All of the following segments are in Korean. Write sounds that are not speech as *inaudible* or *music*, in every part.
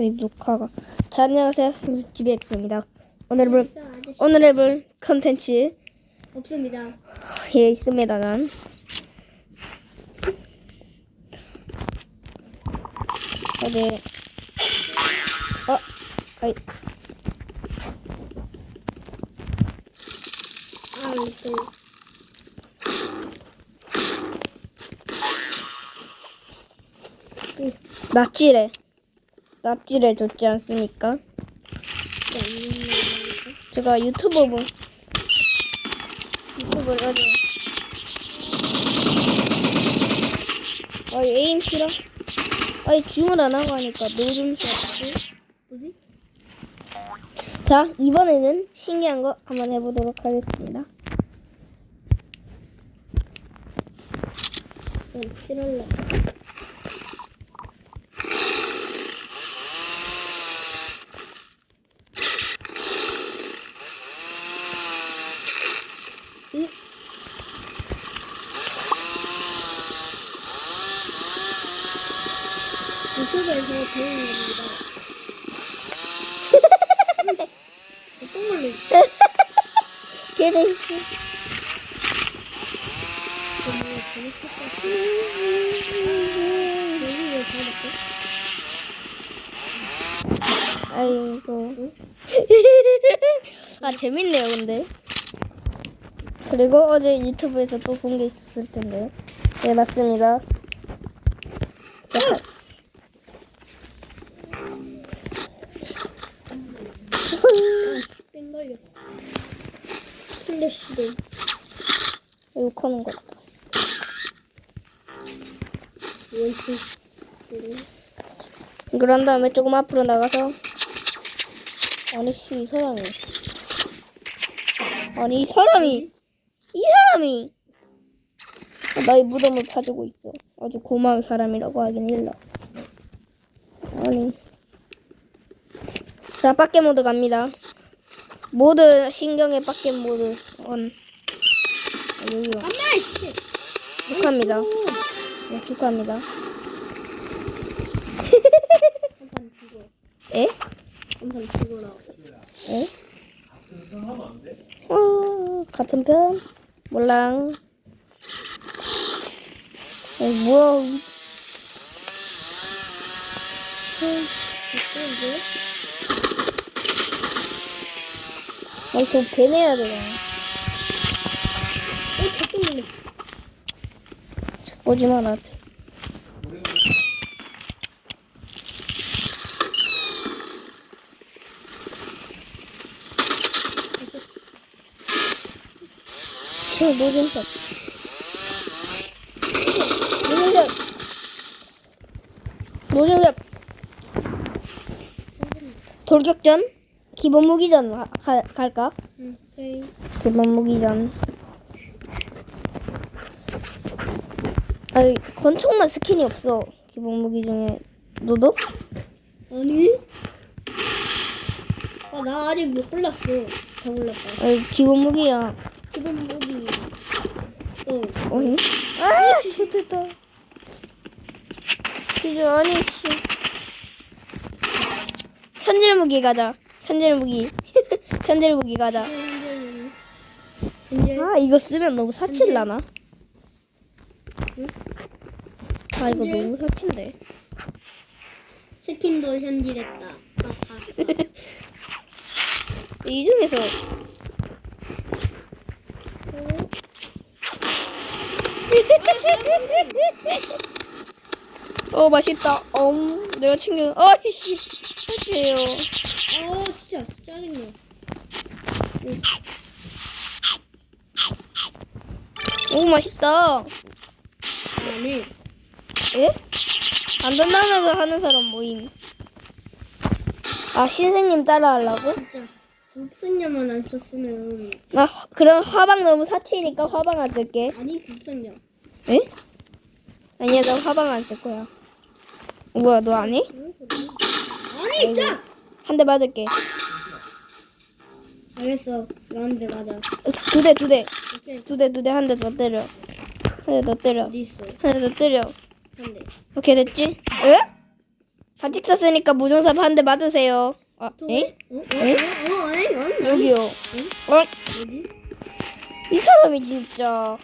거의 녹화가. 자, 안녕하세요. 엑스입니다. 오늘 아저씨. 오늘 해볼 컨텐츠, 없습니다. 예, 있습니다, 난. 어디, 어, 아이, 아, 또. 납치래. 납치래 줬지 않습니까? 제가 유튜버 분, 유튜브를 어제, 아이, 에임 싫어? 아이, 주문 안 하고 하니까 노좀 싫었지? 뭐지? 자, 이번에는 신기한 거 한번 해보도록 하겠습니다. 난 싫어할 유튜브에서 배우는 겁니다. *laughs* 아이고. *laughs* 아, 재밌네요, 근데. 그리고 어제 유튜브에서 또 본 게 있었을 텐데. 네, 맞습니다. 약간, 뺑 걸려. 플래시도. 욕하는 것 같다. 그런 다음에 조금 앞으로 나가서 아니 씨이 사람이. 아니 이 사람이! 이 사람이! 나의 무덤을 파주고 있어. 아주 고마운 사람이라고 하긴 일러. 아니. 자 빡겜 모드 갑니다. 모드 신경의 빡겜 모드 on 아, 여기요 엄마, 씨! 축하합니다 네, 축하합니다 한판 죽어. 에? 한판 죽어라. 에? 어, 같은 편? 몰랑. 에, 뭐야. 죽던데? 아니, 저 배내야 되나. 어, 잠깐만요. 오지 마, 나한테. 저 노진석. 노진석. 노진석. 돌격전? 기본 무기전 가- 가- 갈까? 응, 오케이. 기본 무기전. 아니 권총만 스킨이 없어. 기본 무기 중에 너도? 아니? 아, 나 아직 못 골랐어. 다 골랐다. 아니 기본 무기야. 기본 무기. 어. 어이? 아, 좋됐다. 이제 아니 씨. 현질 무기 가자. 현질 무기. *laughs* 현질 무기 가자. 현재는. 현재. 아 이거 쓰면 너무 사칠라나? 응? 아 이거? 너무 사친데. 스킨도 현질했다. 이 중에서 어 맛있다. 엄 내가 챙겨. 아이씨 사치예요. 아, 진짜 짜증나. 오 맛있다. 안 해. 예? 안 된다면서 하는 사람 모임. 아 신생님 따라하려고? 진짜. 국선녀만 안 썼으면. 아 그럼 화방 너무 사치니까 화방 안 쓸게. 아니, 국선녀. 예? 아니야 나 화방 안 쓸 거야. 뭐야 너 안 해? 아니, 짜! 한대 맞을게. 알겠어. 나한테 맞아. 두 대 두 대. 오케이. 두 대 두 대 한 대 더 때려. 한 대 더 때려. 어디 있어? 한 대 더 때려. 한 대. 오케이 됐지? 에? 반칙 썼으니까 무정사 한 대 맞으세요. 아, 또 에? 어? 어? 에? 어? 아니 여기요. 어? 여기? 이 사람이 진짜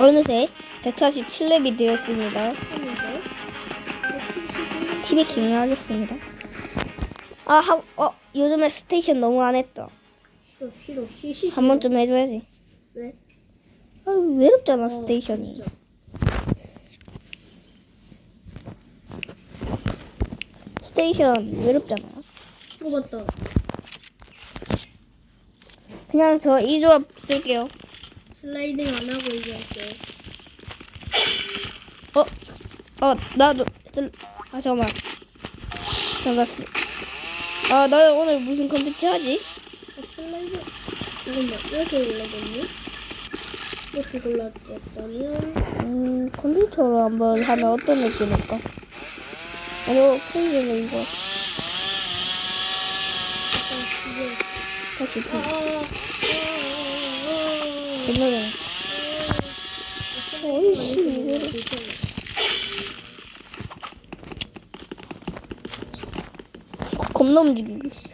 어느새 147렙이 되었습니다. 하면서 TV 킹하겠습니다. 아, 하, 어, 요즘에 스테이션 너무 안 했다. 싫어 싫어 시시 한 번쯤 해줘야지. 왜? 아, 외롭잖아, 스테이션이. 진짜. 스테이션 외롭잖아. 어 맞다 그냥 저 이 조합 쓸게요. 슬라이딩 안 하고 이제 할게 어, 어, 나도, 쓸- 아, 잠깐만. 잠깐, 쓰- 아, 나 오늘 무슨 컨텐츠 하지? 어, 슬라이드 잠깐만 이렇게 골라줬니? 이렇게 골라줬다면 음, 컴퓨터로 한번 하면 어떤 느낌일까? 콩이는 이거. 이게 다시 그, 아아아아아아 옛날에. 어이씨, 이거를. 겁나 움직이고 있어.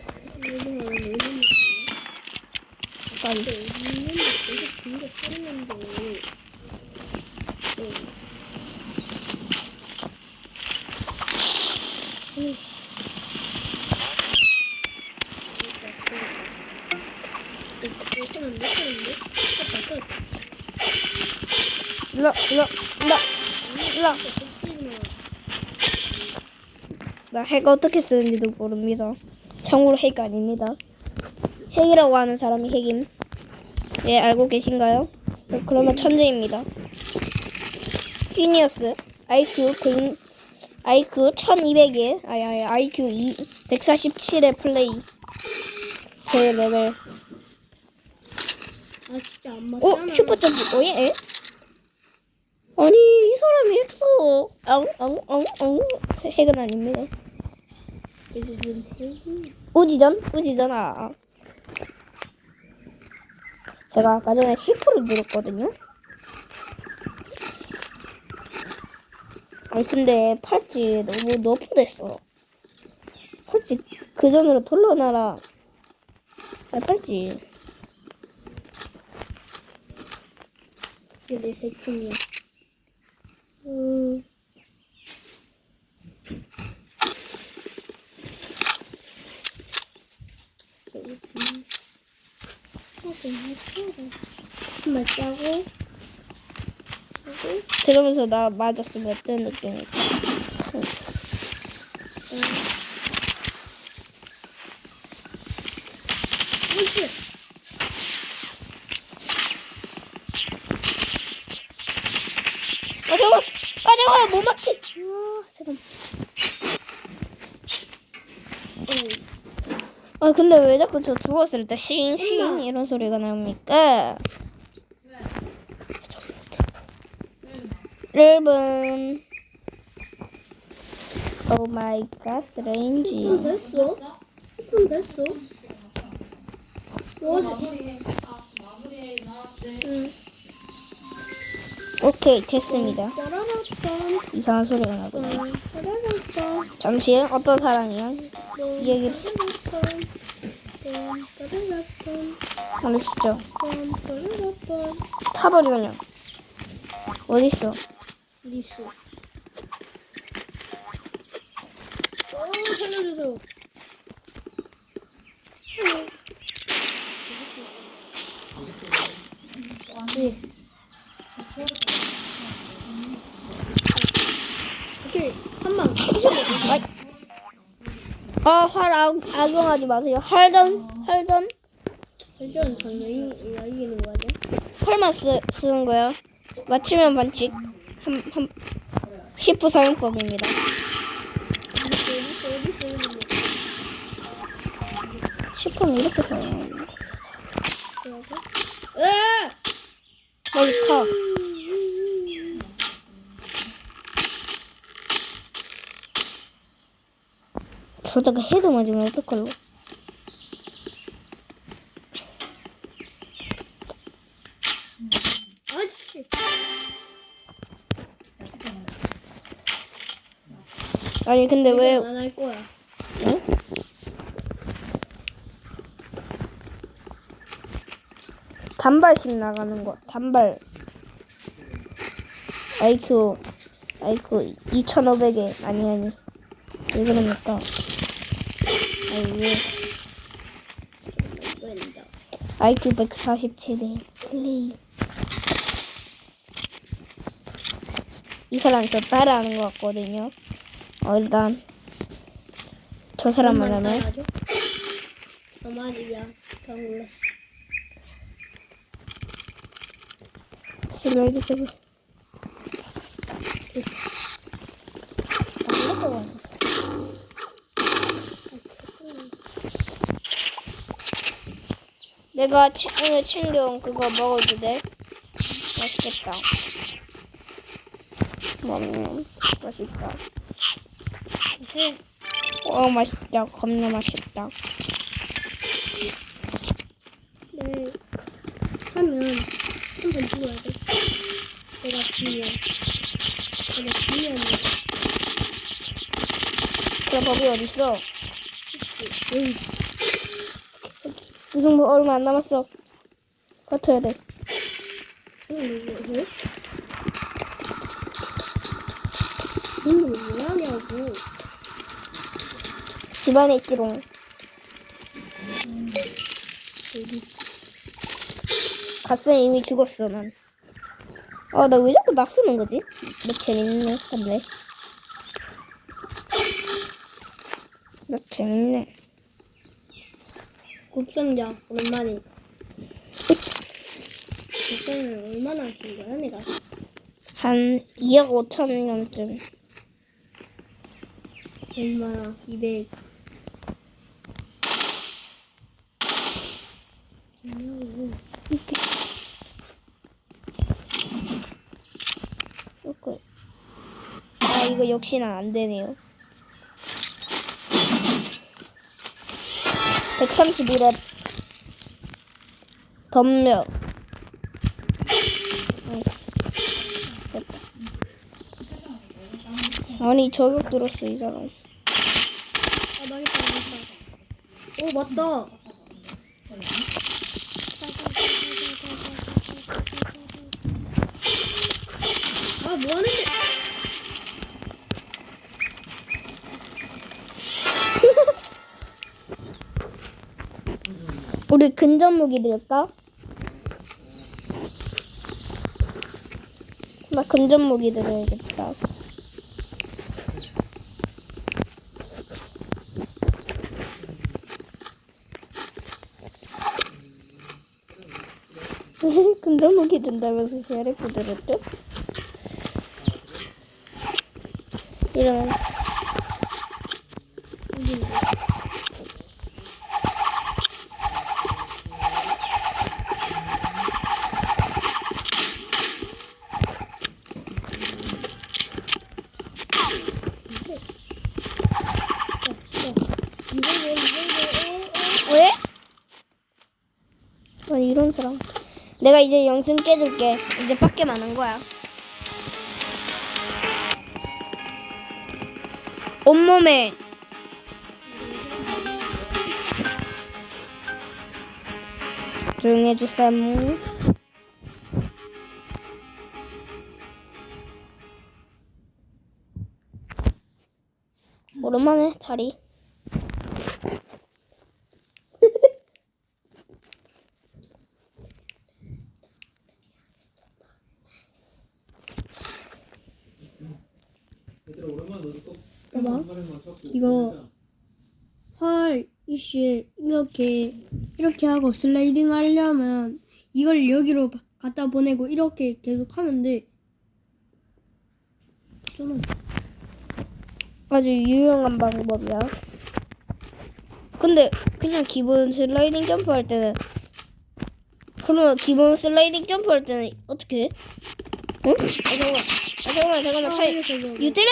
빨리. 일로, 일로, 일로, 일로. 나 핵 어떻게 쓰는지도 모릅니다. 참고로 핵 아닙니다. 핵이라고 하는 사람이 핵임. 예, 알고 계신가요? 네, 그러면 천재입니다. 피니어스, IQ 100, IQ 1200에, 아니, 아니, IQ 2, 147의 플레이. 제 레벨. 아 진짜 안 오, 맞잖아. 슈퍼 점프, 오, 예? 아니, 이 사람이 핵써. 앙, 앙, 앙, 앙. 핵은 아닙니다. 지금 핵이 우지전? 우지전, 아. 제가 아까 전에 10%를 누렸거든요? 아니, 근데 팔찌 너무 너프됐어. 팔찌 그 전으로 돌려놔라. 아, 팔찌. 내 색깔이야. 음. 한번 짜고 들으면서 나 맞았으면 어떤 느낌일까? 오씨 아, 잠깐! 아, 잠깐! 못 맞지! 아, 잠깐. 아, 근데 왜 자꾸 저 죽었을 때 싱싱 이런 소리가 나옵니까? 여러분. 오 마이 갓, 오픈 스레인지. 됐어? 오픈 됐어? 어디? 응. 오케이, 됐습니다. 이상한 소리가 나고요. 따라라딴 잠시, 어떤 사람이야? 이 얘기를 따라라딴 따라라딴 알려주시죠. 따라라딴 타버리면요. 어딨어? 리스 어 살려주세요 네. 오케이 한 방 아이. 아, 활 악, 악용하지 마세요. 할던, 할던, 일단 당연히 이기는 거죠 활만 쓰, 쓰는 거야. 맞추면 반칙. 한, 한, 10부 사용법입니다. 10부는 이렇게 사용합니다. 에! 멀리 타. 저다가 헤드 맞으면 어떡할로? 아니 근데 왜 안할 거야. 응? 단발씩 나가는 거 단발 IQ IQ 2500에 아니 아니 왜 그럽니까 아니. IQ 147에 플레이 이 사람 저 따라하는 것 같거든요 어 일단 저 사람만 너무 아직이야. 더 몰라. 슬라이드 좀 내가 치, 오늘 챙겨온 그거 먹어도 돼? 맛있겠다. 먹으면 맛있다. 어 맛있다. 겁나 맛있다. 네. 하면 한번 죽어야 돼. 내가 지면. 내가 지면 그 법이 어딨어? 여기 무슨 뭐 얼마 안 남았어. 버텨야 돼. 집안에 있지롱. 갔으면 이미 죽었어, 난. 아, 나 왜 자꾸 나 쓰는 거지? 뭐 재밌네, 근데. 나 재밌네. 곱상자 오랜만에. 곱상을 얼마나 준 거야 내가? 한 2억 5천 년쯤. 얼마나 200. 오케이. 역시나 안 되네요. 131회 덤력. 아니 저격 들었어 이 사람. 아 망했다 망했다. 오 맞다. 아 뭐하는데? 우리 근접 무기 들까? 나 근접 무기 들어야겠다. *laughs* 근접 무기 든다면서 쉐리프 들었대? 이러면서 이거 뭐 이거 왜? 아 이런 사람. 내가 이제 영승 깨줄게. 이제 밖에 많은 거야. 온몸에 조용히 해주세요. 오랜만에 다리. 이거 활 이슈에 이렇게 이렇게 하고 슬라이딩 하려면 이걸 여기로 바- 갖다 보내고 이렇게 계속 하면 돼. 저는 아주 유용한 방법이야. 근데 그냥 기본 슬라이딩 점프 할 때는 그러면 기본 슬라이딩 점프 할 때는 어떻게 해? 응? 아 잠깐만. 아 잠깐만 잠깐만 차이. 유틸리!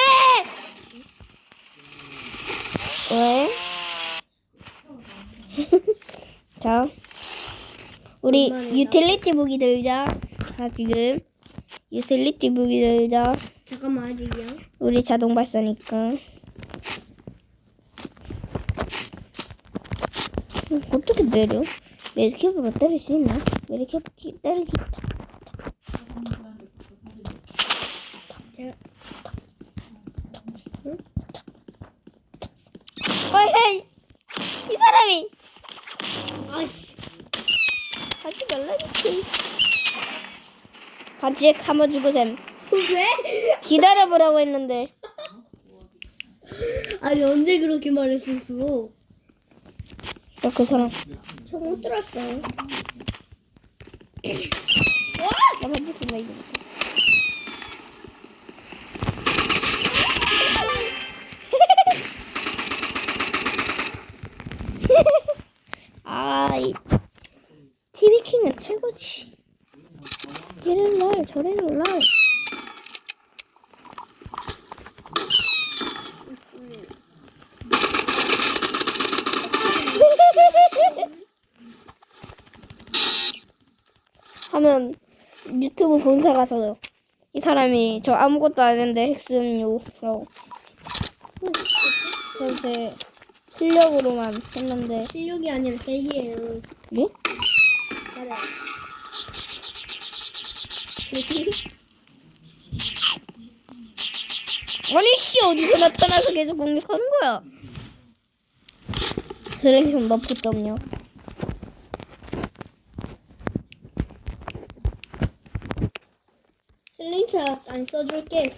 왜? *laughs* 자, 우리 유틸리티 무기 들자. 자, 지금 유틸리티 무기 들자. 잠깐만 아직이야. 우리 자동 발사니까. 어, 어떻게 내려? 메리캡으로 때릴 수 있나? 메리캡 때리기 다 어이 이 사람이 아씨 하지 말라니까. 바지에 감아주고 샘 왜? 기다려보라고 했는데 아니 언제 그렇게 말했었어? 야, 그 사람 저 못 들었어. 나 반지 쓴다 아이 TV킹은 최고지. 이런 날 저래는 날. *laughs* 하면 유튜브 본사 가서 이 사람이 저 아무것도 안 했는데 핵슴요라고. 전제 실력으로만 했는데 실력이 아니라 대기예요. 예? 맞아. *laughs* 아니 씨 어디서 나타나서 계속 공격하는 거야 쓰레기선 너프 점요 슬링샷 안 써줄게.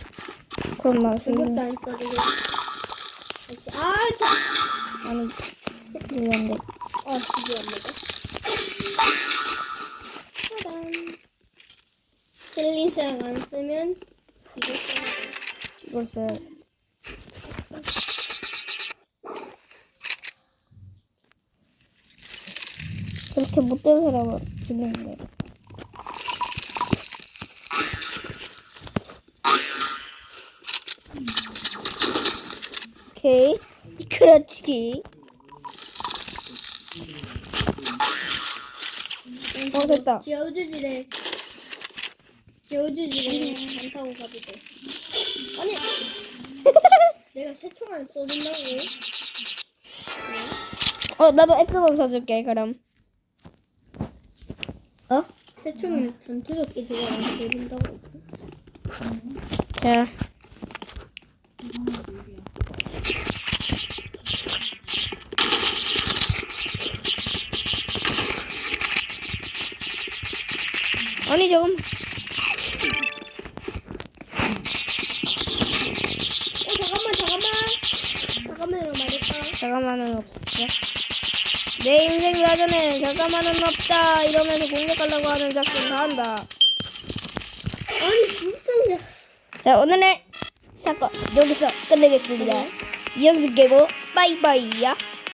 그럼 나 그것도 쓰레기 안 써줄게. 아, 자. 미안해 아, 이게 안 쓰면 이거 써야 이걸 써야 그렇게 못된 사람은 죽는 거야. 오케이 그렇지 어 됐다 지어주지래. 지어주지래. 안 타고 가도 돼. 아니. *laughs* 내가 새총 안 써준다고. 어 나도 엑스본 사줄게 그럼 어? 새총이 전투적기 제가 안 써준다고. 자 아니 조금 어 잠깐만 잠깐만. 잠깐만요 말했다. 잠깐만은 없어 내 인생 사전에 잠깐만은 없다 이러면서 공격하려고 하는 작전 다 한다 아니 진짜. 자 오늘의 사건 여기서 끝내겠습니다 이영수 깨고 빠이빠이야